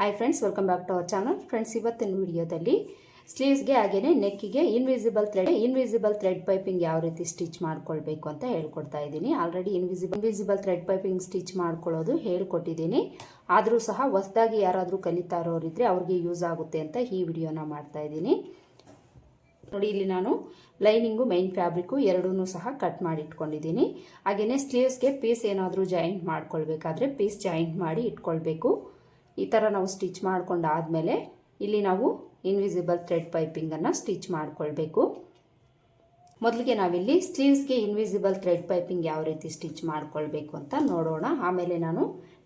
Hi friends welcome back to our channel friends ಇವತ್ತಿನ ವಿಡಿಯೋದಲ್ಲಿ ಸ್ಲೀವ್ಸ್ಗೆ ಹಾಗೆಯೇ ನೆಕ್ಕಿಗೆ invisible thread invisible thread piping ಯಾವ ರೀತಿ ಸ್ಟಿಚ್ ಮಾಡ್ಕೊಳ್ಬೇಕು ಅಂತ ಹೇಳ್ಕೊಡ್ತಾ ಇದ್ದೀನಿ. Already invisible invisible thread piping stitch ಮಾಡ್ಕೊಳ್ಳೋದು ಹೇಳ್ಕೊಟ್ಟಿದ್ದೀನಿ. ಆದರೂ ಸಹ ಹೊಸದಾಗಿ ಯಾರಾದರೂ ಕಲಿತಾ ಇರೋರಿದ್ರೆ ಅವ್ರಿಗೆ ಯೂಸ್ ಆಗುತ್ತೆ ಅಂತ ಈ ವಿಡಿಯೋನ ಮಾಡ್ತಾ ಇದ್ದೀನಿ. ನೋಡಿ, ಇಲ್ಲಿ ನಾನು ಲೈನಿಂಗು ಮೈನ್ ಫ್ಯಾಬ್ರಿಕ್ಕು ಎರಡೂ ಸಹ ಕಟ್ ಮಾಡಿ ಇಟ್ಕೊಂಡಿದ್ದೀನಿ ಹಾಗೆಯೇ ಸ್ಲೀವ್ಸ್ಗೆ ಪೀಸ್ ಏನಾದರೂ ಜಾಯಿಂಟ್ ಮಾಡ್ಕೊಳ್ಬೇಕಾದ್ರೆ ಪೀಸ್ ಜಾಯಿಂಟ್ ಮಾಡಿ ಇಟ್ಕೊಳ್ಬೇಕು. ಈ ಥರ ನಾವು ಸ್ಟಿಚ್ ಮಾಡ್ಕೊಂಡಾದಮೇಲೆ ಇಲ್ಲಿ ನಾವು ಇನ್ವಿಸಿಬಲ್ ಥ್ರೆಡ್ ಪೈಪಿಂಗನ್ನು ಸ್ಟಿಚ್ ಮಾಡಿಕೊಳ್ಬೇಕು. ಮೊದಲಿಗೆ ನಾವಿಲ್ಲಿ ಸ್ಲೀವ್ಸ್ಗೆ ಇನ್ವಿಸಿಬಲ್ ಥ್ರೆಡ್ ಪೈಪಿಂಗ್ ಯಾವ ರೀತಿ ಸ್ಟಿಚ್ ಮಾಡ್ಕೊಳ್ಬೇಕು ಅಂತ ನೋಡೋಣ. ಆಮೇಲೆ ನಾನು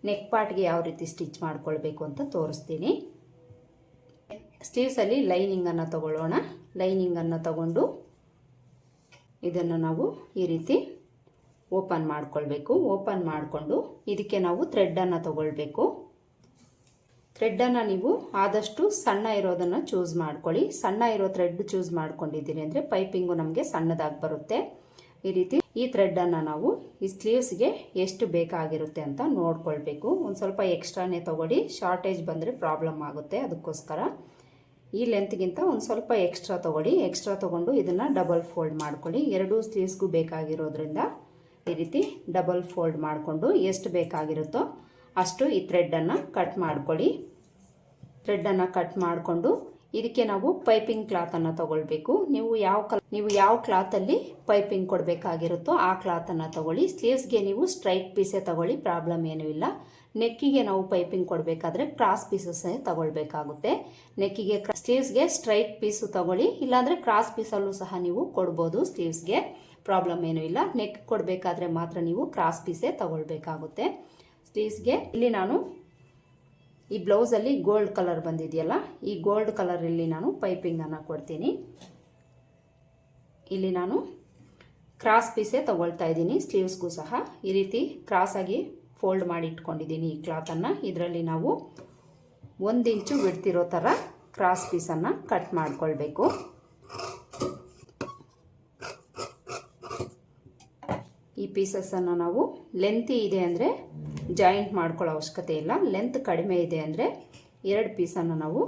ನೆಕ್ ಪಾರ್ಟ್ಗೆ ಯಾವ ರೀತಿ ಸ್ಟಿಚ್ ಮಾಡ್ಕೊಳ್ಬೇಕು ಅಂತ ತೋರಿಸ್ತೀನಿ. ಸ್ಲೀವ್ಸಲ್ಲಿ ಲೈನಿಂಗನ್ನು ತಗೊಳ್ಳೋಣ. ಲೈನಿಂಗನ್ನು ತಗೊಂಡು ಇದನ್ನು ನಾವು ಈ ರೀತಿ ಓಪನ್ ಮಾಡ್ಕೊಳ್ಬೇಕು. ಓಪನ್ ಮಾಡಿಕೊಂಡು ಇದಕ್ಕೆ ನಾವು ಥ್ರೆಡ್ಡನ್ನು ತಗೊಳ್ಬೇಕು. ಥ್ರೆಡ್ಡನ್ನು ನೀವು ಆದಷ್ಟು ಸಣ್ಣ ಇರೋದನ್ನು ಚೂಸ್ ಮಾಡ್ಕೊಳ್ಳಿ. ಸಣ್ಣ ಇರೋ ಥ್ರೆಡ್ ಚೂಸ್ ಮಾಡ್ಕೊಂಡಿದ್ದೀನಿ ಅಂದರೆ ಪೈಪಿಂಗು ನಮಗೆ ಸಣ್ಣದಾಗಿ ಬರುತ್ತೆ. ಈ ರೀತಿ ಈ ಥ್ರೆಡ್ಡನ್ನು ನಾವು ಈ ಸ್ಲೀವ್ಸ್ಗೆ ಎಷ್ಟು ಬೇಕಾಗಿರುತ್ತೆ ಅಂತ ನೋಡ್ಕೊಳ್ಬೇಕು. ಒಂದು ಸ್ವಲ್ಪ ಎಕ್ಸ್ಟ್ರಾನೇ ತೊಗೊಳ್ಳಿ. ಶಾರ್ಟೇಜ್ ಬಂದರೆ ಪ್ರಾಬ್ಲಮ್ ಆಗುತ್ತೆ ಅದಕ್ಕೋಸ್ಕರ. ಈ ಲೆಂತ್ಗಿಂತ ಒಂದು ಸ್ವಲ್ಪ ಎಕ್ಸ್ಟ್ರಾ ತೊಗೊಳ್ಳಿ. ಎಕ್ಸ್ಟ್ರಾ ತೊಗೊಂಡು ಇದನ್ನು ಡಬಲ್ ಫೋಲ್ಡ್ ಮಾಡ್ಕೊಳ್ಳಿ. ಎರಡೂ ಸ್ಲೀವ್ಸ್ಗೂ ಬೇಕಾಗಿರೋದ್ರಿಂದ ಈ ರೀತಿ ಡಬಲ್ ಫೋಲ್ಡ್ ಮಾಡಿಕೊಂಡು ಎಷ್ಟು ಬೇಕಾಗಿರುತ್ತೋ ಅಷ್ಟು ಈ ಥ್ರೆಡ್ಡನ್ನು ಕಟ್ ಮಾಡ್ಕೊಳ್ಳಿ. ಥ್ರೆಡ್ಡನ್ನು ಕಟ್ ಮಾಡಿಕೊಂಡು ಇದಕ್ಕೆ ನಾವು ಪೈಪಿಂಗ್ ಕ್ಲಾತನ್ನು ತಗೊಳ್ಬೇಕು. ನೀವು ಯಾವ ನೀವು ಯಾವ ಕ್ಲಾತಲ್ಲಿ ಪೈಪಿಂಗ್ ಕೊಡಬೇಕಾಗಿರುತ್ತೋ ಆ ಕ್ಲಾತನ್ನು ತಗೊಳ್ಳಿ. ಸ್ಲೀವ್ಸ್ಗೆ ನೀವು ಸ್ಟ್ರೈಟ್ ಪೀಸೇ ತಗೊಳ್ಳಿ, ಪ್ರಾಬ್ಲಮ್ ಏನೂ ಇಲ್ಲ. ನೆಕ್ಕಿಗೆ ನಾವು ಪೈಪಿಂಗ್ ಕೊಡಬೇಕಾದ್ರೆ ಕ್ರಾಸ್ ಪೀಸಸ್ಸೇ ತಗೊಳ್ಬೇಕಾಗುತ್ತೆ. ನೆಕ್ಕಿಗೆ ಸ್ಲೀವ್ಸ್ಗೆ ಸ್ಟ್ರೈಟ್ ಪೀಸು ತಗೊಳ್ಳಿ, ಇಲ್ಲಾಂದರೆ ಕ್ರಾಸ್ ಪೀಸಲ್ಲೂ ಸಹ ನೀವು ಕೊಡ್ಬೋದು ಸ್ಲೀವ್ಸ್ಗೆ, ಪ್ರಾಬ್ಲಮ್ ಏನೂ ಇಲ್ಲ. ನೆಕ್ ಕೊಡಬೇಕಾದ್ರೆ ಮಾತ್ರ ನೀವು ಕ್ರಾಸ್ ಪೀಸೇ ತಗೊಳ್ಬೇಕಾಗುತ್ತೆ. ಸ್ಲೀವ್ಸ್ಗೆ ಇಲ್ಲಿ ನಾನು ಈ ಬ್ಲೌಸಲ್ಲಿ ಗೋಲ್ಡ್ ಕಲರ್ ಬಂದಿದೆಯಲ್ಲ, ಈ ಗೋಲ್ಡ್ ಕಲರಲ್ಲಿ ನಾನು ಪೈಪಿಂಗನ್ನು ಕೊಡ್ತೀನಿ. ಇಲ್ಲಿ ನಾನು ಕ್ರಾಸ್ ಪೀಸೇ ತಗೊಳ್ತಾ ಇದ್ದೀನಿ ಸ್ಲೀವ್ಸ್ಗೂ ಸಹ. ಈ ರೀತಿ ಕ್ರಾಸಾಗಿ ಫೋಲ್ಡ್ ಮಾಡಿ ಇಟ್ಕೊಂಡಿದ್ದೀನಿ ಈ ಕ್ಲಾತನ್ನು ಇದರಲ್ಲಿ ನಾವು ಒಂದು ಇಂಚು ಬಿಡ್ತಿರೋ ಥರ ಕ್ರಾಸ್ ಪೀಸನ್ನು ಕಟ್ ಮಾಡ್ಕೊಳ್ಬೇಕು. ಈ ಪೀಸಸ್ಸನ್ನು ನಾವು ಲೆಂತಿ ಇದೆ ಅಂದರೆ ಜಾಯಿಂಟ್ ಮಾಡ್ಕೊಳ್ಳೋ ಅವಶ್ಯಕತೆ ಇಲ್ಲ. ಲೆಂತ್ ಕಡಿಮೆ ಇದೆ ಅಂದರೆ ಎರಡು ಪೀಸನ್ನು ನಾವು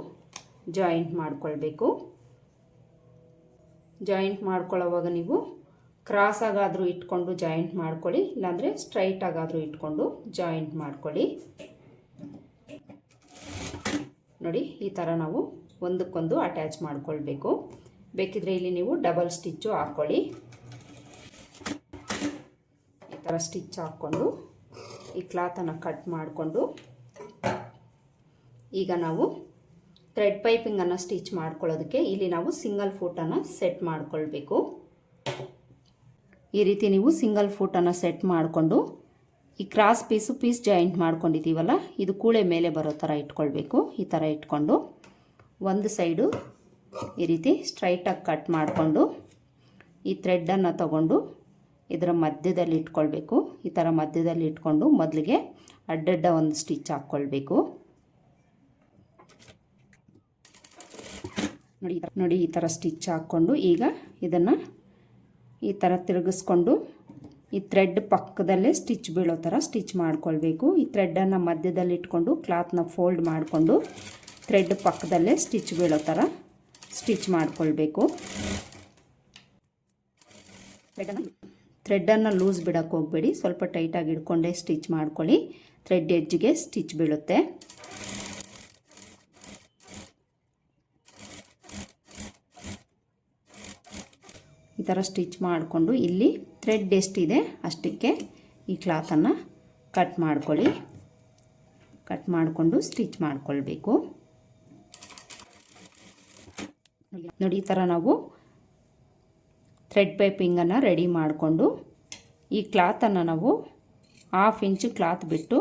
ಜಾಯಿಂಟ್ ಮಾಡಿಕೊಳ್ಬೇಕು. ಜಾಯಿಂಟ್ ಮಾಡ್ಕೊಳ್ಳೋವಾಗ ನೀವು ಕ್ರಾಸಾಗಾದರೂ ಇಟ್ಕೊಂಡು ಜಾಯಿಂಟ್ ಮಾಡ್ಕೊಳ್ಳಿ, ಇಲ್ಲಾಂದರೆ ಸ್ಟ್ರೈಟಾಗಾದರೂ ಇಟ್ಕೊಂಡು ಜಾಯಿಂಟ್ ಮಾಡ್ಕೊಳ್ಳಿ. ನೋಡಿ, ಈ ಥರ ನಾವು ಒಂದಕ್ಕೊಂದು ಅಟ್ಯಾಚ್ ಮಾಡಿಕೊಳ್ಬೇಕು. ಬೇಕಿದ್ರೆ ಇಲ್ಲಿ ನೀವು ಡಬಲ್ ಸ್ಟಿಚ್ಚು ಹಾಕ್ಕೊಳ್ಳಿ ಈ ಥರ ಸ್ಟಿಚ್ ಹಾಕ್ಕೊಂಡು ಈ ಕ್ಲಾತನ್ನು ಕಟ್ ಮಾಡಿಕೊಂಡು ಈಗ ನಾವು ಥ್ರೆಡ್ ಪೈಪಿಂಗನ್ನು ಸ್ಟಿಚ್ ಮಾಡ್ಕೊಳ್ಳೋದಕ್ಕೆ ಇಲ್ಲಿ ನಾವು ಸಿಂಗಲ್ ಫೂಟನ್ನು ಸೆಟ್ ಮಾಡಿಕೊಳ್ಬೇಕು. ಈ ರೀತಿ ನೀವು ಸಿಂಗಲ್ ಫೂಟನ್ನು ಸೆಟ್ ಮಾಡಿಕೊಂಡು ಈ ಕ್ರಾಸ್ ಪೀಸು ಪೀಸ್ ಜಾಯಿಂಟ್ ಮಾಡ್ಕೊಂಡಿದ್ದೀವಲ್ಲ, ಇದು ಕೂಳೆ ಮೇಲೆ ಬರೋ ಥರ ಇಟ್ಕೊಳ್ಬೇಕು. ಈ ಥರ ಇಟ್ಕೊಂಡು ಒಂದು ಸೈಡು ಈ ರೀತಿ ಸ್ಟ್ರೈಟಾಗಿ ಕಟ್ ಮಾಡಿಕೊಂಡು ಈ ಥ್ರೆಡ್ಡನ್ನು ತಗೊಂಡು ಇದರ ಮಧ್ಯದಲ್ಲಿ ಇಟ್ಕೊಳ್ಬೇಕು. ಈ ಥರ ಮಧ್ಯದಲ್ಲಿ ಇಟ್ಕೊಂಡು ಮೊದಲಿಗೆ ಅಡ್ಡಡ್ಡ ಒಂದು ಸ್ಟಿಚ್ ಹಾಕ್ಕೊಳ್ಬೇಕು. ನೋಡಿ ನೋಡಿ ಈ ಥರ ಸ್ಟಿಚ್ ಹಾಕ್ಕೊಂಡು ಈಗ ಇದನ್ನು ಈ ಥರ ತಿರುಗಿಸ್ಕೊಂಡು ಈ ಥ್ರೆಡ್ ಪಕ್ಕದಲ್ಲೇ ಸ್ಟಿಚ್ ಬೀಳೋ ಥರ ಸ್ಟಿಚ್ ಮಾಡ್ಕೊಳ್ಬೇಕು. ಈ ಥ್ರೆಡ್ಡನ್ನು ಮಧ್ಯದಲ್ಲಿ ಇಟ್ಕೊಂಡು ಕ್ಲಾತ್ನ ಫೋಲ್ಡ್ ಮಾಡಿಕೊಂಡು ಥ್ರೆಡ್ ಪಕ್ಕದಲ್ಲೇ ಸ್ಟಿಚ್ ಬೀಳೋ ಥರ ಸ್ಟಿಚ್ ಮಾಡ್ಕೊಳ್ಬೇಕು. ಥ್ರೆಡ್ಡನ್ನು ಲೂಸ್ ಬಿಡೋಕ್ಕೆ ಹೋಗಬೇಡಿ. ಸ್ವಲ್ಪ ಟೈಟಾಗಿ ಹಿಡ್ಕೊಂಡೇ ಸ್ಟಿಚ್ ಮಾಡ್ಕೊಳ್ಳಿ. ಥ್ರೆಡ್ ಎಜ್ಜಿಗೆ ಸ್ಟಿಚ್ ಬೀಳುತ್ತೆ. ಈ ಥರ ಸ್ಟಿಚ್ ಮಾಡಿಕೊಂಡು ಇಲ್ಲಿ ಥ್ರೆಡ್ ಎಷ್ಟಿದೆ ಅಷ್ಟಕ್ಕೆ ಈ ಕ್ಲಾತನ್ನು ಕಟ್ ಮಾಡ್ಕೊಳ್ಳಿ. ಕಟ್ ಮಾಡಿಕೊಂಡು ಸ್ಟಿಚ್ ಮಾಡಿಕೊಳ್ಬೇಕು. ನೋಡಿ, ಈ ಥರ ನಾವು ಥ್ರೆಡ್ ಪೈಪಿಂಗನ್ನು ರೆಡಿ ಮಾಡಿಕೊಂಡು ಈ ಕ್ಲಾತನ್ನು ನಾವು ಹಾಫ್ ಇಂಚು ಕ್ಲಾತ್ ಬಿಟ್ಟು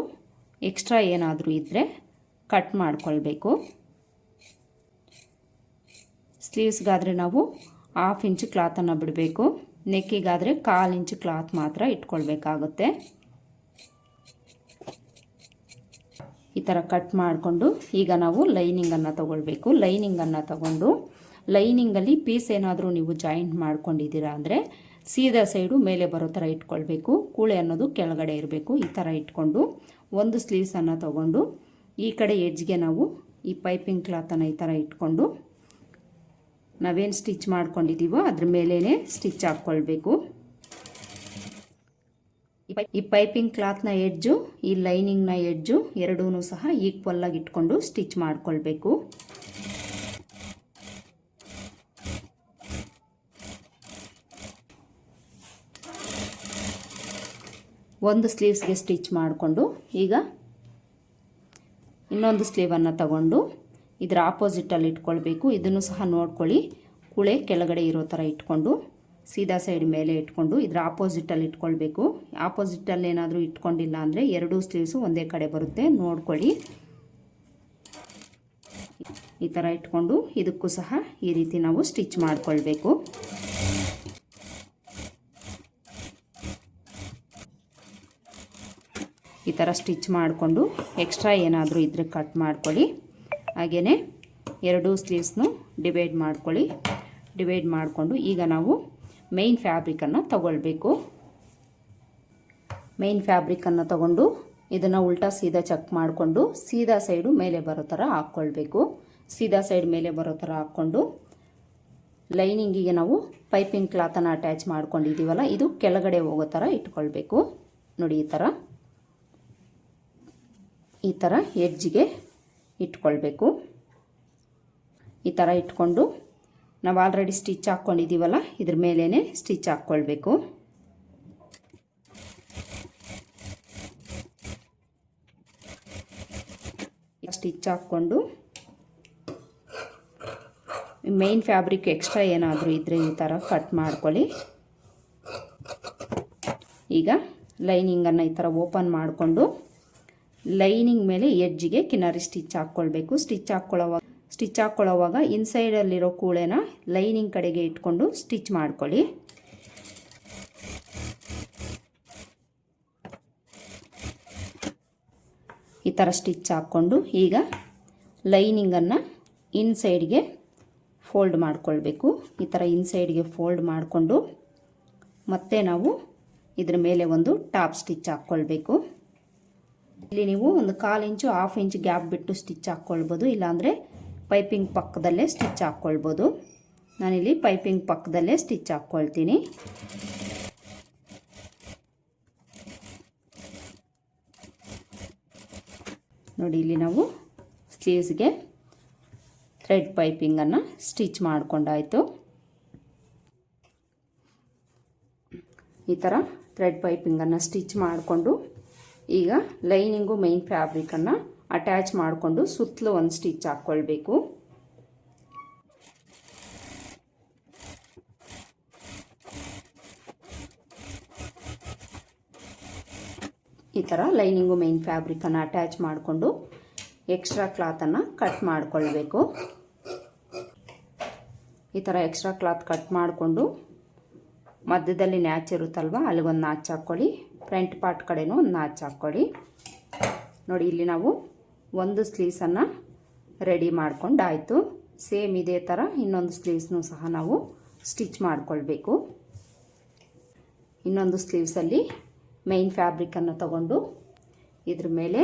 ಎಕ್ಸ್ಟ್ರಾ ಏನಾದರೂ ಇದ್ದರೆ ಕಟ್ ಮಾಡಿಕೊಳ್ಬೇಕು. ಸ್ಲೀವ್ಸ್ಗಾದರೆ ನಾವು ಹಾಫ್ ಇಂಚು ಕ್ಲಾತನ್ನು ಬಿಡಬೇಕು. ನೆಕ್ಕಿಗಾದರೆ ಕಾಲು ಇಂಚು ಕ್ಲಾತ್ ಮಾತ್ರ ಇಟ್ಕೊಳ್ಬೇಕಾಗುತ್ತೆ. ಈ ಥರ ಕಟ್ ಮಾಡಿಕೊಂಡು ಈಗ ನಾವು ಲೈನಿಂಗನ್ನು ತಗೊಳ್ಬೇಕು. ಲೈನಿಂಗನ್ನು ತಗೊಂಡು ಲೈನಿಂಗಲ್ಲಿ ಪೀಸ್ ಏನಾದರೂ ನೀವು ಜಾಯಿಂಟ್ ಮಾಡ್ಕೊಂಡಿದ್ದೀರಾ ಅಂದರೆ ಸೀದಾ ಸೈಡು ಮೇಲೆ ಬರೋ ಥರ ಇಟ್ಕೊಳ್ಬೇಕು. ಕೂಳೆ ಅನ್ನೋದು ಕೆಳಗಡೆ ಇರಬೇಕು. ಈ ಥರ ಇಟ್ಕೊಂಡು ಒಂದು ಸ್ಲೀವ್ಸನ್ನು ತಗೊಂಡು ಈ ಕಡೆ ಎಡ್ಜ್ಗೆ ನಾವು ಈ ಪೈಪಿಂಗ್ ಕ್ಲಾತನ್ನು ಈ ಥರ ಇಟ್ಕೊಂಡು ನಾವೇನು ಸ್ಟಿಚ್ ಮಾಡ್ಕೊಂಡಿದ್ದೀವೋ ಅದ್ರ ಮೇಲೇ ಸ್ಟಿಚ್ ಹಾಕ್ಕೊಳ್ಬೇಕು. ಈ ಪೈಪಿಂಗ್ ಕ್ಲಾತ್ನ ಎಡ್ಜು ಈ ಲೈನಿಂಗ್ನ ಎಡ್ಜು ಎರಡೂ ಸಹ ಈಕ್ವಲ್ಲಾಗಿ ಇಟ್ಕೊಂಡು ಸ್ಟಿಚ್ ಮಾಡ್ಕೊಳ್ಬೇಕು. ಒಂದು ಸ್ಲೀವ್ಸ್ಗೆ ಸ್ಟಿಚ್ ಮಾಡಿಕೊಂಡು ಈಗ ಇನ್ನೊಂದು ಸ್ಲೀವನ್ನು ತಗೊಂಡು ಇದರ ಆಪೋಸಿಟಲ್ಲಿ ಇಟ್ಕೊಳ್ಬೇಕು. ಇದನ್ನು ಸಹ ನೋಡ್ಕೊಳ್ಳಿ. ಕುಳೆ ಕೆಳಗಡೆ ಇರೋ ಥರ ಇಟ್ಕೊಂಡು, ಸೀದಾ ಸೈಡ್ ಮೇಲೆ ಇಟ್ಕೊಂಡು ಇದರ ಆಪೋಸಿಟಲ್ಲಿ ಇಟ್ಕೊಳ್ಬೇಕು. ಆಪೋಸಿಟಲ್ಲಿ ಏನಾದರೂ ಇಟ್ಕೊಂಡಿಲ್ಲ ಅಂದರೆ ಎರಡೂ ಸ್ಲೀವ್ಸು ಒಂದೇ ಕಡೆ ಬರುತ್ತೆ. ನೋಡ್ಕೊಳ್ಳಿ. ಈ ಥರ ಇಟ್ಕೊಂಡು ಇದಕ್ಕೂ ಸಹ ಈ ರೀತಿ ನಾವು ಸ್ಟಿಚ್ ಮಾಡಿಕೊಳ್ಬೇಕು. ಈ ಥರ ಸ್ಟಿಚ್ ಮಾಡಿಕೊಂಡು ಎಕ್ಸ್ಟ್ರಾ ಏನಾದರೂ ಇದ್ರೆ ಕಟ್ ಮಾಡ್ಕೊಳ್ಳಿ. ಹಾಗೆಯೇ ಎರಡೂ ಸ್ಲೀವ್ಸ್ನು ಡಿವೈಡ್ ಮಾಡ್ಕೊಳ್ಳಿ. ಡಿವೈಡ್ ಮಾಡಿಕೊಂಡು ಈಗ ನಾವು ಮೇಯ್ನ್ ಫ್ಯಾಬ್ರಿಕನ್ನು ತಗೊಳ್ಬೇಕು. ಮೇಯ್ನ್ ಫ್ಯಾಬ್ರಿಕನ್ನು ತಗೊಂಡು ಇದನ್ನು ಉಲ್ಟಾ ಸೀದಾ ಚೆಕ್ ಮಾಡಿಕೊಂಡು ಸೀದಾ ಸೈಡು ಮೇಲೆ ಬರೋ ಥರ ಹಾಕ್ಕೊಳ್ಬೇಕು. ಸೀದಾ ಸೈಡ್ ಮೇಲೆ ಬರೋ ಥರ ಹಾಕ್ಕೊಂಡು ಲೈನಿಂಗಿಗೆ ನಾವು ಪೈಪಿಂಗ್ ಕ್ಲಾತನ್ನು ಅಟ್ಯಾಚ್ ಮಾಡ್ಕೊಂಡಿದ್ದೀವಲ್ಲ, ಇದು ಕೆಳಗಡೆ ಹೋಗೋ ಥರ ಇಟ್ಕೊಳ್ಬೇಕು. ನೋಡಿ ಈ ಥರ ಈ ಥರ ಎಡ್ಜಿಗೆ ಇಟ್ಕೊಳ್ಬೇಕು. ಈ ಥರ ಇಟ್ಕೊಂಡು ನಾವು ಆಲ್ರೆಡಿ ಸ್ಟಿಚ್ ಹಾಕ್ಕೊಂಡಿದ್ದೀವಲ್ಲ ಇದ್ರ ಮೇಲೇ ಸ್ಟಿಚ್ ಹಾಕ್ಕೊಳ್ಬೇಕು ಸ್ಟಿಚ್ ಹಾಕ್ಕೊಂಡು ಮೇನ್ ಫ್ಯಾಬ್ರಿಕ್ ಎಕ್ಸ್ಟ್ರಾ ಏನಾದರೂ ಇದ್ದರೆ ಈ ಥರ ಕಟ್ ಮಾಡ್ಕೊಳ್ಳಿ. ಈಗ ಲೈನಿಂಗನ್ನು ಈ ಥರ ಓಪನ್ ಮಾಡಿಕೊಂಡು ಲೈನಿಂಗ್ ಮೇಲೆ ಎಡ್ಜಿಗೆ ಕಿನಾರಿ ಸ್ಟಿಚ್ ಹಾಕ್ಕೊಳ್ಬೇಕು. ಸ್ಟಿಚ್ ಹಾಕ್ಕೊಳ್ಳೋವಾಗ ಸ್ಟಿಚ್ ಹಾಕ್ಕೊಳ್ಳೋವಾಗ ಇನ್ಸೈಡಲ್ಲಿರೋ ಕೂಳೆನ ಲೈನಿಂಗ್ ಕಡೆಗೆ ಇಟ್ಕೊಂಡು ಸ್ಟಿಚ್ ಮಾಡ್ಕೊಳ್ಳಿ. ಈ ಥರ ಸ್ಟಿಚ್ ಹಾಕ್ಕೊಂಡು ಈಗ ಲೈನಿಂಗನ್ನು ಇನ್ಸೈಡ್ಗೆ ಫೋಲ್ಡ್ ಮಾಡ್ಕೊಳ್ಬೇಕು. ಈ ಥರ ಇನ್ಸೈಡ್ಗೆ ಫೋಲ್ಡ್ ಮಾಡಿಕೊಂಡು ಮತ್ತೆ ನಾವು ಇದ್ರ ಮೇಲೆ ಒಂದು ಟಾಪ್ ಸ್ಟಿಚ್ ಹಾಕ್ಕೊಳ್ಬೇಕು. ಇಲ್ಲಿ ನೀವು ಒಂದು ಕಾಲು ಇಂಚು ಹಾಫ್ ಇಂಚ್ ಗ್ಯಾಪ್ ಬಿಟ್ಟು ಸ್ಟಿಚ್ ಹಾಕ್ಕೊಳ್ಬೋದು ಇಲ್ಲಾಂದರೆ ಪೈಪಿಂಗ್ ಪಕ್ಕದಲ್ಲೇ ಸ್ಟಿಚ್ ಹಾಕ್ಕೊಳ್ಬೋದು ನಾನಿಲ್ಲಿ ಪೈಪಿಂಗ್ ಪಕ್ಕದಲ್ಲೇ ಸ್ಟಿಚ್ ಹಾಕ್ಕೊಳ್ತೀನಿ ನೋಡಿ, ಇಲ್ಲಿ ನಾವು ಸ್ಲೀವ್ಸ್ಗೆ ಥ್ರೆಡ್ ಪೈಪಿಂಗನ್ನು ಸ್ಟಿಚ್ ಮಾಡಿಕೊಂಡಾಯಿತು. ಈ ಥರ ಥ್ರೆಡ್ ಪೈಪಿಂಗನ್ನು ಸ್ಟಿಚ್ ಮಾಡಿಕೊಂಡು ಈಗ ಲೈನಿಂಗು ಮೈನ್ ಫ್ಯಾಬ್ರಿಕನ್ನು ಅಟ್ಯಾಚ್ ಮಾಡಿಕೊಂಡು ಸುತ್ತಲೂ ಒಂದು ಸ್ಟಿಚ್ ಹಾಕ್ಕೊಳ್ಬೇಕು ಈ ಥರ ಲೈನಿಂಗು ಮೈನ್ ಫ್ಯಾಬ್ರಿಕನ್ನು ಅಟ್ಯಾಚ್ ಮಾಡಿಕೊಂಡು ಎಕ್ಸ್ಟ್ರಾ ಕ್ಲಾತನ್ನು ಕಟ್ ಮಾಡಿಕೊಳ್ಬೇಕು. ಈ ಥರ ಎಕ್ಸ್ಟ್ರಾ ಕ್ಲಾತ್ ಕಟ್ ಮಾಡಿಕೊಂಡು ಮಧ್ಯದಲ್ಲಿ ನ್ಯಾಚ್ ಇರುತ್ತಲ್ವ, ಅಲ್ಲಿಗೊಂದು ನಾಚ್ ಹಾಕ್ಕೊಳ್ಳಿ ಫ್ರಂಟ್ ಪಾರ್ಟ್ ಕಡೆನೂ ಒಂದು ನಾಚ್ ಹಾಕ್ಕೊಳ್ಳಿ. ನೋಡಿ, ಇಲ್ಲಿ ನಾವು ಒಂದು ಸ್ಲೀವ್ಸನ್ನು ರೆಡಿ ಮಾಡ್ಕೊಂಡಾಯಿತು. ಸೇಮ್ ಇದೇ ಥರ ಇನ್ನೊಂದು ಸ್ಲೀವ್ಸ್ನೂ ಸಹ ನಾವು ಸ್ಟಿಚ್ ಮಾಡಿಕೊಳ್ಬೇಕು. ಇನ್ನೊಂದು ಸ್ಲೀವ್ಸಲ್ಲಿ ಮೈನ್ ಫ್ಯಾಬ್ರಿಕನ್ನು ತಗೊಂಡು ಇದ್ರ ಮೇಲೆ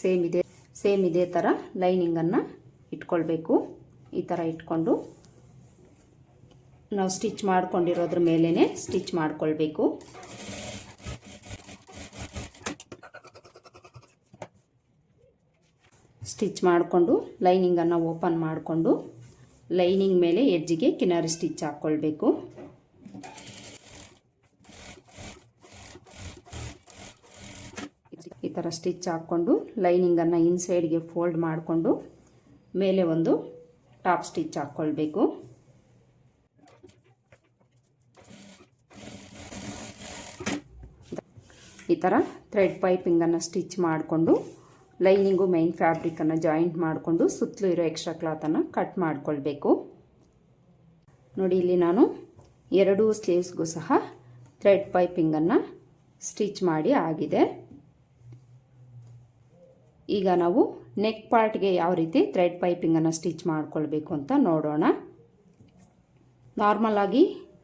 ಸೇಮ್ ಇದೆ, ಸೇಮ್ ಇದೇ ಥರ ಲೈನಿಂಗನ್ನು ಇಟ್ಕೊಳ್ಬೇಕು. ಈ ಥರ ಇಟ್ಕೊಂಡು ನಾವು ಸ್ಟಿಚ್ ಮಾಡ್ಕೊಂಡಿರೋದ್ರ ಮೇಲೇ ಸ್ಟಿಚ್ ಮಾಡ್ಕೊಳ್ಬೇಕು. ಸ್ಟಿಚ್ ಮಾಡಿಕೊಂಡು ಲೈನಿಂಗನ್ನು ಓಪನ್ ಮಾಡಿಕೊಂಡು ಲೈನಿಂಗ್ ಮೇಲೆ ಎಡ್ಜಿಗೆ ಕಿನಾರಿ ಸ್ಟಿಚ್ ಹಾಕ್ಕೊಳ್ಬೇಕು ಈ ಥರ ಸ್ಟಿಚ್ ಹಾಕ್ಕೊಂಡು ಲೈನಿಂಗನ್ನು ಇನ್ಸೈಡ್ಗೆ ಫೋಲ್ಡ್ ಮಾಡಿಕೊಂಡು ಮೇಲೆ ಒಂದು ಟಾಪ್ ಸ್ಟಿಚ್ ಹಾಕ್ಕೊಳ್ಬೇಕು ಈ ಥರ ಥ್ರೆಡ್ ಪೈಪಿಂಗನ್ನು ಸ್ಟಿಚ್ ಮಾಡಿಕೊಂಡು ಲೈನಿಂಗು ಮೈನ್ ಫ್ಯಾಬ್ರಿಕನ್ನು ಜಾಯಿಂಟ್ ಮಾಡಿಕೊಂಡು ಸುತ್ತಲೂ ಇರೋ ಎಕ್ಸ್ಟ್ರಾ ಕ್ಲಾತನ್ನು ಕಟ್ ಮಾಡಿಕೊಳ್ಬೇಕು. ನೋಡಿ, ಇಲ್ಲಿ ನಾನು ಎರಡೂ ಸ್ಲೀವ್ಸ್ಗೂ ಸಹ ಥ್ರೆಡ್ ಪೈಪಿಂಗನ್ನು ಸ್ಟಿಚ್ ಮಾಡಿ ಆಗಿದೆ. ಈಗ ನಾವು ನೆಕ್ ಪಾರ್ಟ್ಗೆ ಯಾವ ರೀತಿ ಥ್ರೆಡ್ ಪೈಪಿಂಗನ್ನು ಸ್ಟಿಚ್ ಮಾಡಿಕೊಳ್ಬೇಕು ಅಂತ ನೋಡೋಣ. ನಾರ್ಮಲ್ ಆಗಿ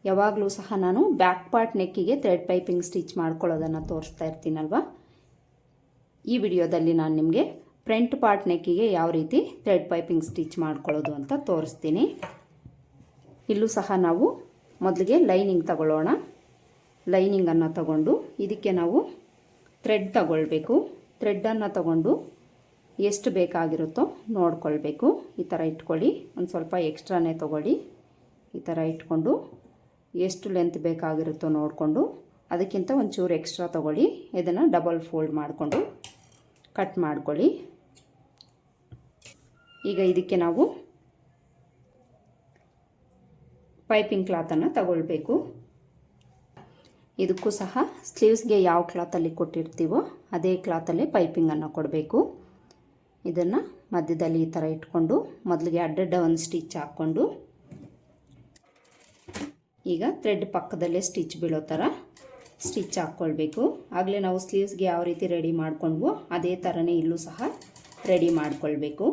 ಯಾವಾಗಲೂ ಸಹ ನಾನು ಬ್ಯಾಕ್ ಪಾರ್ಟ್ ನೆಕ್ಕಿಗೆ ಥ್ರೆಡ್ ಪೈಪಿಂಗ್ ಸ್ಟಿಚ್ ಮಾಡ್ಕೊಳ್ಳೋದನ್ನು ತೋರಿಸ್ತಾ ಇರ್ತೀನಲ್ವ? ಈ ವಿಡಿಯೋದಲ್ಲಿ ನಾನು ನಿಮಗೆ ಫ್ರಂಟ್ ಪಾರ್ಟ್ ನೆಕ್ಕಿಗೆ ಯಾವ ರೀತಿ ಥ್ರೆಡ್ ಪೈಪಿಂಗ್ ಸ್ಟಿಚ್ ಮಾಡ್ಕೊಳ್ಳೋದು ಅಂತ ತೋರಿಸ್ತೀನಿ. ಇಲ್ಲೂ ಸಹ ನಾವು ಮೊದಲಿಗೆ ಲೈನಿಂಗ್ ತಗೊಳ್ಳೋಣ. ಲೈನಿಂಗನ್ನು ತಗೊಂಡು ಇದಕ್ಕೆ ನಾವು ಥ್ರೆಡ್ ತಗೊಳ್ಬೇಕು. ಥ್ರೆಡ್ಡನ್ನು ತಗೊಂಡು ಎಷ್ಟು ಬೇಕಾಗಿರುತ್ತೋ ನೋಡ್ಕೊಳ್ಬೇಕು. ಈ ಥರ ಇಟ್ಕೊಳ್ಳಿ. ಒಂದು ಸ್ವಲ್ಪ ಎಕ್ಸ್ಟ್ರಾನೇ ತಗೊಳ್ಳಿ. ಈ ಥರ ಇಟ್ಕೊಂಡು ಎಷ್ಟು ಲೆಂತ್ ಬೇಕಾಗಿರುತ್ತೋ ನೋಡಿಕೊಂಡು ಅದಕ್ಕಿಂತ ಒಂಚೂರು ಎಕ್ಸ್ಟ್ರಾ ತಗೊಳ್ಳಿ. ಇದನ್ನು ಡಬಲ್ ಫೋಲ್ಡ್ ಮಾಡಿಕೊಂಡು ಕಟ್ ಮಾಡ್ಕೊಳ್ಳಿ. ಈಗ ಇದಕ್ಕೆ ನಾವು ಪೈಪಿಂಗ್ ಕ್ಲಾತನ್ನು ತಗೊಳ್ಬೇಕು. ಇದಕ್ಕೂ ಸಹ ಸ್ಲೀವ್ಸ್ಗೆ ಯಾವ ಕ್ಲಾತಲ್ಲಿ ಕೊಟ್ಟಿರ್ತೀವೋ ಅದೇ ಕ್ಲಾತಲ್ಲೇ ಪೈಪಿಂಗನ್ನು ಕೊಡಬೇಕು. ಇದನ್ನು ಮಧ್ಯದಲ್ಲಿ ಈ ಥರ ಇಟ್ಕೊಂಡು ಮೊದಲಿಗೆ ಅಡ್ಡಡ್ಡ ಒಂದು ಸ್ಟಿಚ್ ಹಾಕ್ಕೊಂಡು ಈಗ ಥ್ರೆಡ್ ಪಕ್ಕದಲ್ಲೇ ಸ್ಟಿಚ್ ಬೀಳೋ ಥರ ಸ್ಟಿಚ್ ಹಾಕ್ಕೊಳ್ಬೇಕು. ಆಗಲೇ ನಾವು ಸ್ಲೀವ್ಸ್ಗೆ ಯಾವ ರೀತಿ ರೆಡಿ ಮಾಡ್ಕೊಂಡ್ವೋ ಅದೇ ಥರನೇ ಇಲ್ಲೂ ಸಹ ರೆಡಿ ಮಾಡಿಕೊಳ್ಬೇಕು.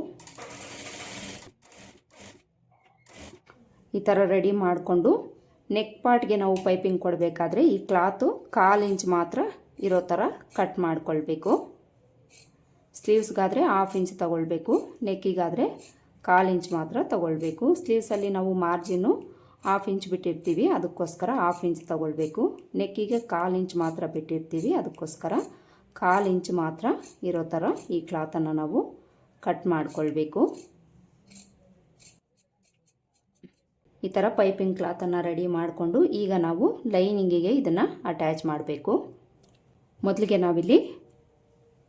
ಈ ಥರ ರೆಡಿ ಮಾಡಿಕೊಂಡು ನೆಕ್ ಪಾರ್ಟ್ಗೆ ನಾವು ಪೈಪಿಂಗ್ ಕೊಡಬೇಕಾದ್ರೆ ಈ ಕ್ಲಾತು ಕಾಲು ಇಂಚ್ ಮಾತ್ರ ಇರೋ ಥರ ಕಟ್ ಮಾಡಿಕೊಳ್ಬೇಕು. ಸ್ಲೀವ್ಸ್ಗಾದರೆ ಹಾಫ್ ಇಂಚ್ ತಗೊಳ್ಬೇಕು. ನೆಕ್ಕಿಗಾದರೆ ಕಾಲು ಇಂಚ್ ಮಾತ್ರ ತಗೊಳ್ಬೇಕು. ಸ್ಲೀವ್ಸಲ್ಲಿ ನಾವು ಮಾರ್ಜಿನ್ನು ಹಾಫ್ ಇಂಚ್ ಬಿಟ್ಟಿರ್ತೀವಿ, ಅದಕ್ಕೋಸ್ಕರ ಹಾಫ್ ಇಂಚ್ ತಗೊಳ್ಬೇಕು. ನೆಕ್ಕಿಗೆ ಕಾಲು ಇಂಚ್ ಮಾತ್ರ ಬಿಟ್ಟಿರ್ತೀವಿ, ಅದಕ್ಕೋಸ್ಕರ ಕಾಲು ಇಂಚ್ ಮಾತ್ರ ಇರೋ ಥರ ಈ ಕ್ಲಾತನ್ನು ನಾವು ಕಟ್ ಮಾಡಿಕೊಳ್ಬೇಕು. ಈ ಥರ ಪೈಪಿಂಗ್ ಕ್ಲಾತನ್ನು ರೆಡಿ ಮಾಡಿಕೊಂಡು ಈಗ ನಾವು ಲೈನಿಂಗಿಗೆ ಇದನ್ನು ಅಟ್ಯಾಚ್ ಮಾಡಬೇಕು. ಮೊದಲಿಗೆ ನಾವಿಲ್ಲಿ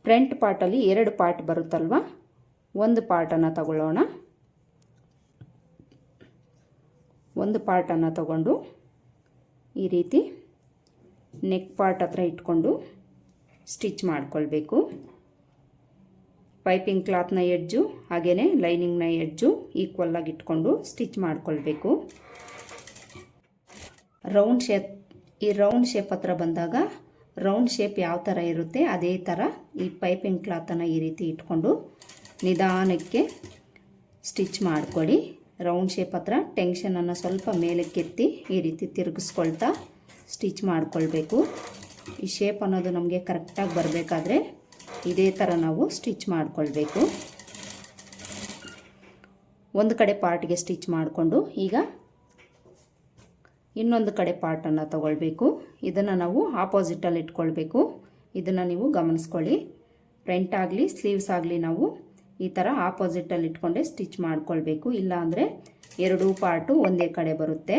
ಫ್ರಂಟ್ ಪಾರ್ಟಲ್ಲಿ ಎರಡು ಪಾರ್ಟ್ ಬರುತ್ತಲ್ವ, ಒಂದು ಪಾರ್ಟನ್ನು ತಗೊಳ್ಳೋಣ. ಒಂದು ಪಾರ್ಟನ್ನು ತಗೊಂಡು ಈ ರೀತಿ ನೆಕ್ ಪಾರ್ಟ್ ಹತ್ರ ಇಟ್ಕೊಂಡು ಸ್ಟಿಚ್ ಮಾಡಿಕೊಳ್ಬೇಕು. ಪೈಪಿಂಗ್ ಕ್ಲಾತ್ನ ಎಡ್ಜು ಹಾಗೆಯೇ ಲೈನಿಂಗ್ನ ಎಡ್ಜು ಈಕ್ವಲ್ಲಾಗಿ ಇಟ್ಕೊಂಡು ಸ್ಟಿಚ್ ಮಾಡಿಕೊಳ್ಬೇಕು. ರೌಂಡ್ ಶೇಪ್ ಈ ರೌಂಡ್ ಶೇಪ್ ಹತ್ರ ಬಂದಾಗ ರೌಂಡ್ ಶೇಪ್ ಯಾವ ಥರ ಇರುತ್ತೆ ಅದೇ ಥರ ಈ ಪೈಪಿಂಗ್ ಕ್ಲಾತನ್ನು ಈ ರೀತಿ ಇಟ್ಕೊಂಡು ನಿಧಾನಕ್ಕೆ ಸ್ಟಿಚ್ ಮಾಡಿಕೊಡಿ. ರೌಂಡ್ ಶೇಪ್ ಹತ್ರ ಟೆನ್ಷನನ್ನು ಸ್ವಲ್ಪ ಮೇಲಕ್ಕೆತ್ತಿ ಈ ರೀತಿ ತಿರುಗಿಸ್ಕೊಳ್ತಾ ಸ್ಟಿಚ್ ಮಾಡಿಕೊಳ್ಬೇಕು. ಈ ಶೇಪ್ ಅನ್ನೋದು ನಮಗೆ ಕರೆಕ್ಟಾಗಿ ಬರಬೇಕಾದ್ರೆ ಇದೇ ಥರ ನಾವು ಸ್ಟಿಚ್ ಮಾಡಿಕೊಳ್ಬೇಕು. ಒಂದು ಕಡೆ ಪಾರ್ಟ್ಗೆ ಸ್ಟಿಚ್ ಮಾಡಿಕೊಂಡು ಈಗ ಇನ್ನೊಂದು ಕಡೆ ಪಾರ್ಟನ್ನು ತಗೊಳ್ಬೇಕು. ಇದನ್ನು ನಾವು ಆಪೋಸಿಟಲ್ಲಿ ಇಟ್ಕೊಳ್ಬೇಕು. ಇದನ್ನು ನೀವು ಗಮನಿಸ್ಕೊಳ್ಳಿ. ಫ್ರಂಟ್ ಆಗಲಿ, ಸ್ಲೀವ್ಸ್ ಆಗಲಿ ನಾವು ಈ ಥರ ಆಪೋಸಿಟಲ್ಲಿ ಇಟ್ಕೊಂಡೆ ಸ್ಟಿಚ್ ಮಾಡ್ಕೊಳ್ಬೇಕು. ಇಲ್ಲಾಂದರೆ ಎರಡೂ ಪಾರ್ಟು ಒಂದೇ ಕಡೆ ಬರುತ್ತೆ.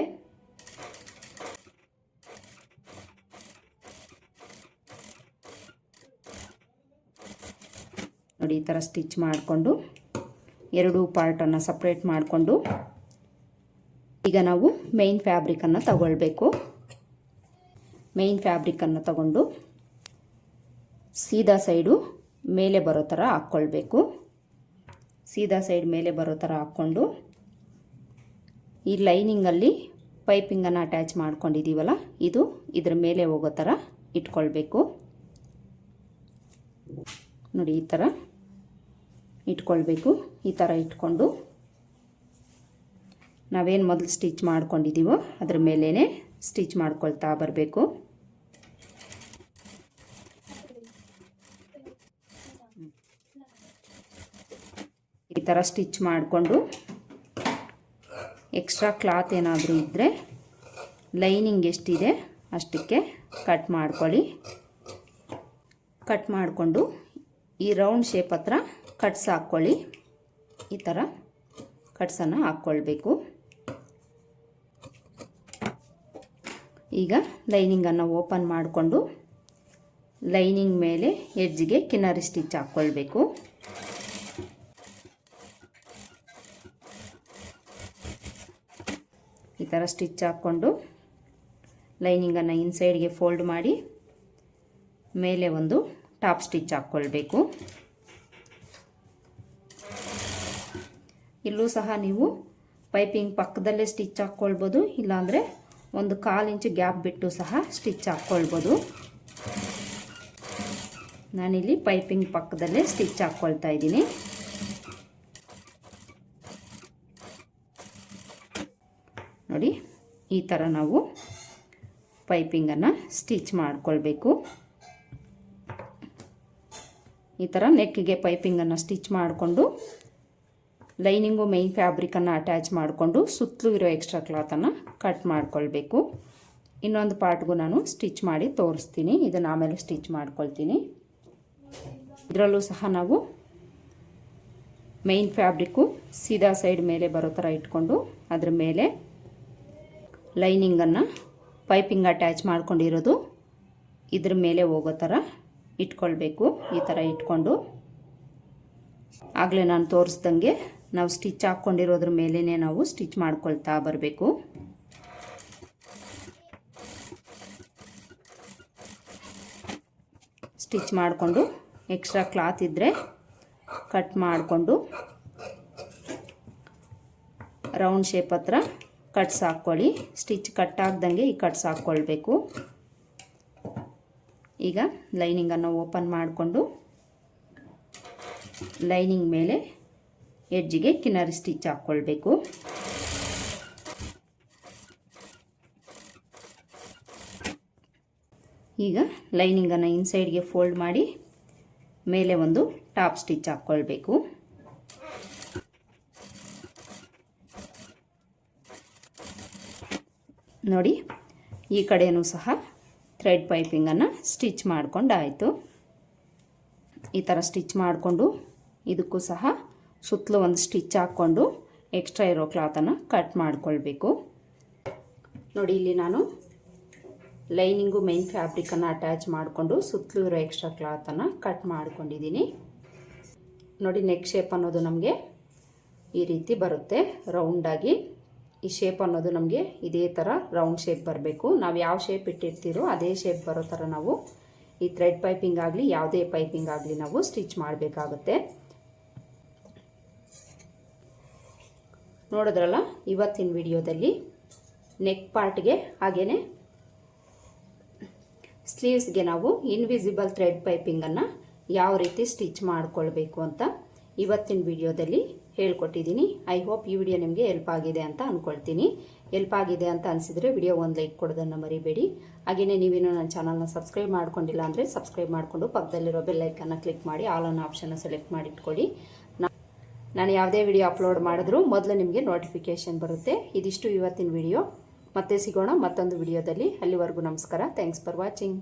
ನೋಡಿ ಈ ಥರ ಸ್ಟಿಚ್ ಮಾಡಿಕೊಂಡು ಎರಡೂ ಪಾರ್ಟನ್ನು ಸಪ್ರೇಟ್ ಮಾಡಿಕೊಂಡು ಈಗ ನಾವು ಮೇಯ್ನ್ ಫ್ಯಾಬ್ರಿಕನ್ನು ತಗೊಳ್ಬೇಕು. ಮೇಯ್ನ್ ಫ್ಯಾಬ್ರಿಕನ್ನು ತಗೊಂಡು ಸೀದಾ ಸೈಡು ಮೇಲೆ ಬರೋ ಥರ ಹಾಕ್ಕೊಳ್ಬೇಕು. ಸೀದಾ ಸೈಡ್ ಮೇಲೆ ಬರೋ ಥರ ಹಾಕ್ಕೊಂಡು ಈ ಲೈನಿಂಗಲ್ಲಿ ಪೈಪಿಂಗನ್ನು ಅಟ್ಯಾಚ್ ಮಾಡ್ಕೊಂಡಿದ್ದೀವಲ್ಲ ಇದು ಇದ್ರ ಮೇಲೆ ಹೋಗೋ ಥರ ಇಟ್ಕೊಳ್ಬೇಕು. ನೋಡಿ, ಈ ಥರ ಇಟ್ಕೊಳ್ಬೇಕು. ಈ ಥರ ಇಟ್ಕೊಂಡು ನಾವೇನು ಮೊದಲು ಸ್ಟಿಚ್ ಮಾಡ್ಕೊಂಡಿದ್ದೀವೋ ಅದ್ರ ಮೇಲೇ ಸ್ಟಿಚ್ ಮಾಡ್ಕೊಳ್ತಾ ಬರಬೇಕು. ಥರ ಸ್ಟಿಚ್ ಮಾಡಿಕೊಂಡು ಎಕ್ಸ್ಟ್ರಾ ಕ್ಲಾತ್ ಏನಾದರೂ ಇದ್ದರೆ ಲೈನಿಂಗ್ ಎಷ್ಟಿದೆ ಅಷ್ಟಕ್ಕೆ ಕಟ್ ಮಾಡ್ಕೊಳ್ಳಿ. ಕಟ್ ಮಾಡಿಕೊಂಡು ಈ ರೌಂಡ್ ಶೇಪ್ ಹತ್ರ ಕಟ್ಸ್ ಹಾಕ್ಕೊಳ್ಳಿ. ಈ ಥರ ಕಟ್ಸನ್ನು ಹಾಕ್ಕೊಳ್ಬೇಕು. ಈಗ ಲೈನಿಂಗನ್ನು ಓಪನ್ ಮಾಡಿಕೊಂಡು ಲೈನಿಂಗ್ ಮೇಲೆ ಎಡ್ಜಿಗೆ ಕಿನ್ನರಿ ಸ್ಟಿಚ್ ಹಾಕ್ಕೊಳ್ಬೇಕು. ಥರ ಸ್ಟಿಚ್ ಹಾಕ್ಕೊಂಡು ಲೈನಿಂಗನ್ನು ಇನ್ಸೈಡ್ಗೆ ಫೋಲ್ಡ್ ಮಾಡಿ ಮೇಲೆ ಒಂದು ಟಾಪ್ ಸ್ಟಿಚ್ ಹಾಕ್ಕೊಳ್ಬೇಕು. ಇಲ್ಲೂ ಸಹ ನೀವು ಪೈಪಿಂಗ್ ಪಕ್ಕದಲ್ಲೇ ಸ್ಟಿಚ್ ಹಾಕ್ಕೊಳ್ಬೋದು, ಇಲ್ಲಾಂದರೆ ಒಂದು ಕಾಲು ಇಂಚು ಗ್ಯಾಪ್ ಬಿಟ್ಟು ಸಹ ಸ್ಟಿಚ್ ಹಾಕ್ಕೊಳ್ಬೋದು. ನಾನಿಲ್ಲಿ ಪೈಪಿಂಗ್ ಪಕ್ಕದಲ್ಲೇ ಸ್ಟಿಚ್ ಹಾಕ್ಕೊಳ್ತಾ ಇದ್ದೀನಿ ನೋಡಿ ಈ ಥರ ನಾವು ಪೈಪಿಂಗನ್ನು ಸ್ಟಿಚ್ ಮಾಡಿಕೊಳ್ಬೇಕು. ಈ ಥರ ನೆಕ್ಕಿಗೆ ಪೈಪಿಂಗನ್ನು ಸ್ಟಿಚ್ ಮಾಡಿಕೊಂಡು ಲೈನಿಂಗು ಮೈನ್ ಫ್ಯಾಬ್ರಿಕನ್ನು ಅಟ್ಯಾಚ್ ಮಾಡಿಕೊಂಡು ಸುತ್ತಲೂ ಇರೋ ಎಕ್ಸ್ಟ್ರಾ ಕ್ಲಾತನ್ನು ಕಟ್ ಮಾಡಿಕೊಳ್ಬೇಕು. ಇನ್ನೊಂದು ಪಾರ್ಟ್ಗೂ ನಾನು ಸ್ಟಿಚ್ ಮಾಡಿ ತೋರಿಸ್ತೀನಿ. ಇದನ್ನು ಆಮೇಲೆ ಸ್ಟಿಚ್ ಮಾಡ್ಕೊಳ್ತೀನಿ. ಇದರಲ್ಲೂ ಸಹ ನಾವು ಮೈನ್ ಫ್ಯಾಬ್ರಿಕ್ಕು ಸೀದಾ ಸೈಡ್ ಮೇಲೆ ಬರೋ ಥರ ಇಟ್ಕೊಂಡು ಅದ್ರ ಮೇಲೆ ಲೈನಿಂಗನ್ನು, ಪೈಪಿಂಗ್ ಅಟ್ಯಾಚ್ ಮಾಡ್ಕೊಂಡಿರೋದು ಇದ್ರ ಮೇಲೆ ಹೋಗೋ ಥರ ಇಟ್ಕೊಳ್ಬೇಕು, ಈ ಥರ ಇಟ್ಕೊಂಡು. ಆಗಲೇ ನಾನು ತೋರಿಸ್ದಂಗೆ ನಾವು ಸ್ಟಿಚ್ ಹಾಕ್ಕೊಂಡಿರೋದ್ರ ಮೇಲೇ ನಾವು ಸ್ಟಿಚ್ ಮಾಡ್ಕೊಳ್ತಾ ಬರಬೇಕು. ಸ್ಟಿಚ್ ಮಾಡಿಕೊಂಡು ಎಕ್ಸ್ಟ್ರಾ ಕ್ಲಾತ್ ಇದ್ದರೆ ಕಟ್ ಮಾಡಿಕೊಂಡು ರೌಂಡ್ ಶೇಪ್ ಹತ್ರ ಕಟ್ಸ್ ಹಾಕ್ಕೊಳ್ಳಿ ಸ್ಟಿಚ್ ಕಟ್ ಆಗ್ದಂಗೆ ಈ ಕಟ್ಸ್ ಹಾಕ್ಕೊಳ್ಬೇಕು ಈಗ ಲೈನಿಂಗನ್ನು ಓಪನ್ ಮಾಡಿಕೊಂಡು ಲೈನಿಂಗ್ ಮೇಲೆ ಎಡ್ಜಿಗೆ ಕಿನ್ನರಿ ಸ್ಟಿಚ್ ಹಾಕ್ಕೊಳ್ಬೇಕು. ಈಗ ಲೈನಿಂಗನ್ನು ಇನ್ಸೈಡ್ಗೆ ಫೋಲ್ಡ್ ಮಾಡಿ ಮೇಲೆ ಒಂದು ಟಾಪ್ ಸ್ಟಿಚ್ ಹಾಕ್ಕೊಳ್ಬೇಕು. ನೋಡಿ, ಈ ಕಡೆಯೂ ಸಹ ಥ್ರೆಡ್ ಪೈಪಿಂಗನ್ನು ಸ್ಟಿಚ್ ಮಾಡಿಕೊಂಡಾಯಿತು. ಈ ಥರ ಸ್ಟಿಚ್ ಮಾಡಿಕೊಂಡು ಇದಕ್ಕೂ ಸಹ ಸುತ್ತಲೂ ಒಂದು ಸ್ಟಿಚ್ ಹಾಕ್ಕೊಂಡು ಎಕ್ಸ್ಟ್ರಾ ಇರೋ ಕ್ಲಾತನ್ನು ಕಟ್ ಮಾಡಿಕೊಳ್ಬೇಕು. ನೋಡಿ, ಇಲ್ಲಿ ನಾನು ಲೈನಿಂಗು ಮೈನ್ ಫ್ಯಾಬ್ರಿಕನ್ನು ಅಟ್ಯಾಚ್ ಮಾಡಿಕೊಂಡು ಸುತ್ತಲೂ ಇರೋ ಎಕ್ಸ್ಟ್ರಾ ಕ್ಲಾತನ್ನು ಕಟ್ ಮಾಡ್ಕೊಂಡಿದ್ದೀನಿ. ನೋಡಿ ನೆಕ್ ಶೇಪ್ ಅನ್ನೋದು ನಮಗೆ ಈ ರೀತಿ ಬರುತ್ತೆ ರೌಂಡಾಗಿ ಈ ಶೇಪ್ ಅನ್ನೋದು ನಮಗೆ ಇದೇ ಥರ ರೌಂಡ್ ಶೇಪ್ ಬರಬೇಕು. ನಾವು ಯಾವ ಶೇಪ್ ಇಟ್ಟಿರ್ತೀರೋ ಅದೇ ಶೇಪ್ ಬರೋ ಥರ ನಾವು ಈ ಥ್ರೆಡ್ ಪೈಪಿಂಗ್ ಆಗಲಿ, ಯಾವುದೇ ಪೈಪಿಂಗ್ ಆಗಲಿ ನಾವು ಸ್ಟಿಚ್ ಮಾಡಬೇಕಾಗುತ್ತೆ. ನೋಡಿದ್ರಲ್ಲ, ಇವತ್ತಿನ ವಿಡಿಯೋದಲ್ಲಿ ನೆಕ್ ಪಾರ್ಟ್ಗೆ ಹಾಗೆಯೇ ಸ್ಲೀವ್ಸ್ಗೆ ನಾವು ಇನ್ವಿಸಿಬಲ್ ಥ್ರೆಡ್ ಪೈಪಿಂಗನ್ನು ಯಾವ ರೀತಿ ಸ್ಟಿಚ್ ಮಾಡಿಕೊಳ್ಬೇಕು ಅಂತ ಇವತ್ತಿನ ವಿಡಿಯೋದಲ್ಲಿ ಹೇಳ್ಕೊಟ್ಟಿದ್ದೀನಿ. ಐ ಹೋಪ್ ಈ ವಿಡಿಯೋ ನಿಮಗೆ ಹೆಲ್ಪ್ ಆಗಿದೆ ಅಂತ ಅಂದ್ಕೊಳ್ತೀನಿ ಹೆಲ್ಪ್ ಆಗಿದೆ ಅಂತ ಅನಿಸಿದರೆ ವಿಡಿಯೋ ಒಂದು ಲೈಕ್ ಕೊಡೋದನ್ನು ಮರಿಬೇಡಿ. ಹಾಗೆಯೇ ನೀವೇನು ನನ್ನ ಚಾನಲ್ನ ಸಬ್ಸ್ಕ್ರೈಬ್ ಮಾಡ್ಕೊಂಡಿಲ್ಲ ಅಂದರೆ ಸಬ್ಸ್ಕ್ರೈಬ್ ಮಾಡಿಕೊಂಡು ಪಕ್ಕದಲ್ಲಿರೋ ಬೆಲ್ಲೈಕನ್ನು ಕ್ಲಿಕ್ ಮಾಡಿ ಆಲ್ ಅನ್ನೋ ಆಪ್ಷನ್ನ ಸೆಲೆಕ್ಟ್ ಮಾಡಿ ಇಟ್ಕೊಳ್ಳಿ. ನಾನು ಯಾವುದೇ ವಿಡಿಯೋ ಅಪ್ಲೋಡ್ ಮಾಡಿದ್ರು ಮೊದಲು ನಿಮಗೆ ನೋಟಿಫಿಕೇಷನ್ ಬರುತ್ತೆ. ಇದಿಷ್ಟು ಇವತ್ತಿನ ವಿಡಿಯೋ ಮತ್ತೆ ಸಿಗೋಣ ಮತ್ತೊಂದು ವಿಡಿಯೋದಲ್ಲಿ ಅಲ್ಲಿವರೆಗೂ ನಮಸ್ಕಾರ. Thanks for watching